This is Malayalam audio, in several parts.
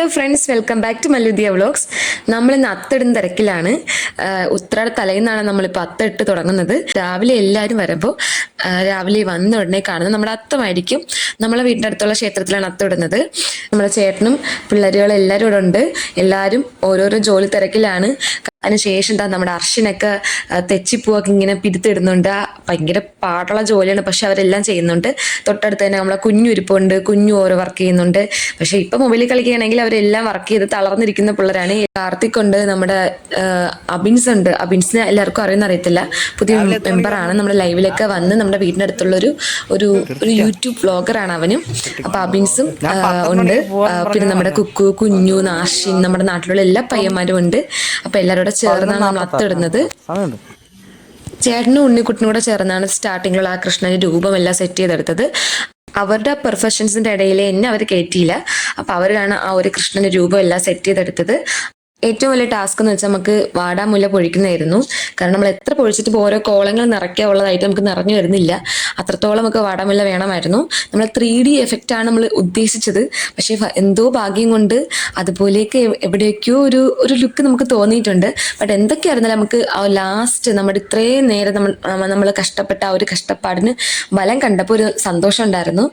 Hello friends welcome back to Malludiya vlogs നമ്മൾ ഇന്ന് അത്തിടുന്ന തിരക്കിലാണ്. ഉത്രാട തലേന്നാണ് നമ്മളിപ്പോൾ അത്തിട്ട് തുടങ്ങുന്നത്. രാവിലെ എല്ലാവരും വരുമ്പോൾ രാവിലെ വന്ന ഉടനെ കാണുന്നത് നമ്മുടെ അത്തമായിരിക്കും. നമ്മളെ വീടിന്റെ അടുത്തുള്ള ക്ഷേത്രത്തിലാണ് അത്തിടുന്നത്. നമ്മുടെ ചേട്ടനും പിള്ളേരുകളും എല്ലാവരും ഇവിടെ ഉണ്ട്. എല്ലാവരും ഓരോരോ ജോലി തിരക്കിലാണ്. അതിനുശേഷം എന്താ നമ്മുടെ അർഷനൊക്കെ തെച്ചിപ്പൂവൊക്കെ ഇങ്ങനെ പിരുത്തിടുന്നുണ്ട് ഭയങ്കര പാടുള്ള ജോലിയാണ് പക്ഷെ അവരെല്ലാം ചെയ്യുന്നുണ്ട്. തൊട്ടടുത്ത് തന്നെ നമ്മളെ കുഞ്ഞു ഇരിപ്പുണ്ട് കുഞ്ഞു ഓരോ വർക്ക് ചെയ്യുന്നുണ്ട്. പക്ഷെ ഇപ്പൊ മൊബൈലിൽ കളിക്കുകയാണെങ്കിൽ അവരെല്ലാം വർക്ക് ചെയ്ത് തളർന്നിരിക്കുന്ന പിള്ളേരാണ്. ഈ കാർത്തിക് ഉണ്ട് നമ്മുടെ അബിൻസ് ഉണ്ട് അബിൻസിനെ എല്ലാവർക്കും അറിയുന്ന അറിയത്തില്ല. പുതിയ ആണ്. നമ്മുടെ ലൈവിലൊക്കെ വന്ന് നമ്മുടെ വീടിന്റെ അടുത്തുള്ള ഒരു ഒരു ഒരു യൂട്യൂബ് വ്ളോഗറാണ് അവനും. അപ്പൊ അബിൻസും ഉണ്ട്. പിന്നെ നമ്മുടെ കുക്കു കുഞ്ഞു നാഷിൻ നമ്മുടെ നാട്ടിലുള്ള എല്ലാ പയ്യന്മാരും ഉണ്ട്. അപ്പൊ എല്ലാവരും കൂടെ ചേർന്നാണ് നമ്മൾ അത്തിടുന്നത്. സമയമുണ്ട്. ചേട്ടനും ഉണ്ണിക്കുട്ടനും കൂടെ ചേർന്നാണ് സ്റ്റാർട്ടിങ്ങിലുള്ള ആ കൃഷ്ണന്റെ രൂപമെല്ലാം സെറ്റ് ചെയ്തെടുത്തത്. അവരുടെ പെർഫെക്ഷൻസിന്റെ ഇടയിൽ എന്നെ അവർ കയറ്റിയില്ല അപ്പൊ അവരാണ് ആ ഒരു കൃഷ്ണന്റെ രൂപം എല്ലാം സെറ്റ് ചെയ്തെടുത്തത്. ഏറ്റവും വലിയ ടാസ്ക് എന്ന് വെച്ചാൽ നമുക്ക് വാടാമുല്ല പൊഴിക്കുന്നതായിരുന്നു. കാരണം നമ്മൾ എത്ര പൊഴിച്ചിട്ട് ഓരോ കോളങ്ങൾ നിറയ്ക്കാനുള്ളതായിട്ട് നമുക്ക് നിറഞ്ഞു വരുന്നില്ല. അത്രത്തോളം ഒക്കെ വാടാമുല്ല വേണമായിരുന്നു. നമ്മൾ ത്രീ ഡി ആണ് നമ്മൾ ഉദ്ദേശിച്ചത്. പക്ഷേ എന്തോ ഭാഗ്യം കൊണ്ട് അതുപോലെയൊക്കെ എവ്- എവിടെയൊക്കെയോ ഒരു ഒരു ലുക്ക് നമുക്ക് തോന്നിയിട്ടുണ്ട്. ബട്ട് എന്തൊക്കെയായിരുന്നാലും നമുക്ക് ആ ലാസ്റ്റ് നമ്മുടെ ഇത്രയും നേരം നമ്മൾ നമ്മൾ കഷ്ടപ്പെട്ട ആ ഒരു കഷ്ടപ്പാടിന് ബലം കണ്ടപ്പോൾ ഒരു സന്തോഷം ഉണ്ടായിരുന്നു.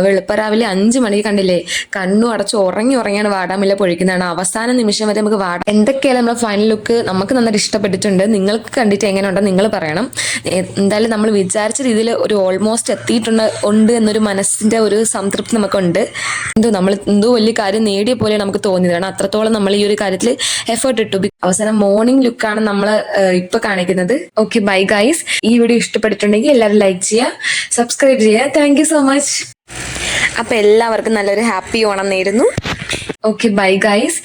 വെളുപ്പരാവിലെ അഞ്ച് മണി കണ്ടില്ലേ? കണ്ണു അടച്ച് ഉറങ്ങി ഉറങ്ങിയാണ് വാടാമില്ല പൊഴിക്കുന്നതാണ്. അവസാന നിമിഷം വരെ നമുക്ക് വാട. എന്തൊക്കെയാണ് നമ്മുടെ ഫൈനൽ ലുക്ക് നമുക്ക് നന്നായിട്ട് ഇഷ്ടപ്പെട്ടിട്ടുണ്ട്. നിങ്ങൾക്ക് കണ്ടിട്ട് എങ്ങനെ ഉണ്ടോ നിങ്ങൾ പറയണം. എന്തായാലും നമ്മൾ വിചാരിച്ച രീതിയിൽ ഒരു ഓൾമോസ്റ്റ് എത്തിയിട്ടുണ്ട് ഉണ്ട് എന്നൊരു മനസ്സിന്റെ ഒരു സംതൃപ്തി നമുക്കുണ്ട്. എന്തോ നമ്മൾ എന്തോ വലിയ കാര്യം നേടിയ പോലെ നമുക്ക് തോന്നിയത്. കാരണം അത്രത്തോളം നമ്മൾ ഈ ഒരു കാര്യത്തിൽ എഫേർട്ട് ഇട്ടു. അവസാനം മോർണിംഗ് ലുക്കാണ് നമ്മൾ ഇപ്പൊ കാണിക്കുന്നത്. ഓക്കെ ബൈ ഗൈസ് ഈ വീഡിയോ ഇഷ്ടപ്പെട്ടിട്ടുണ്ടെങ്കിൽ എല്ലാവരും ലൈക്ക് ചെയ്യുക സബ്സ്ക്രൈബ് ചെയ്യുക. താങ്ക് സോ മച്ച് അപ്പൊ എല്ലാവർക്കും നല്ലൊരു ഹാപ്പി ഓണം നേരുന്നു. Okay bye guys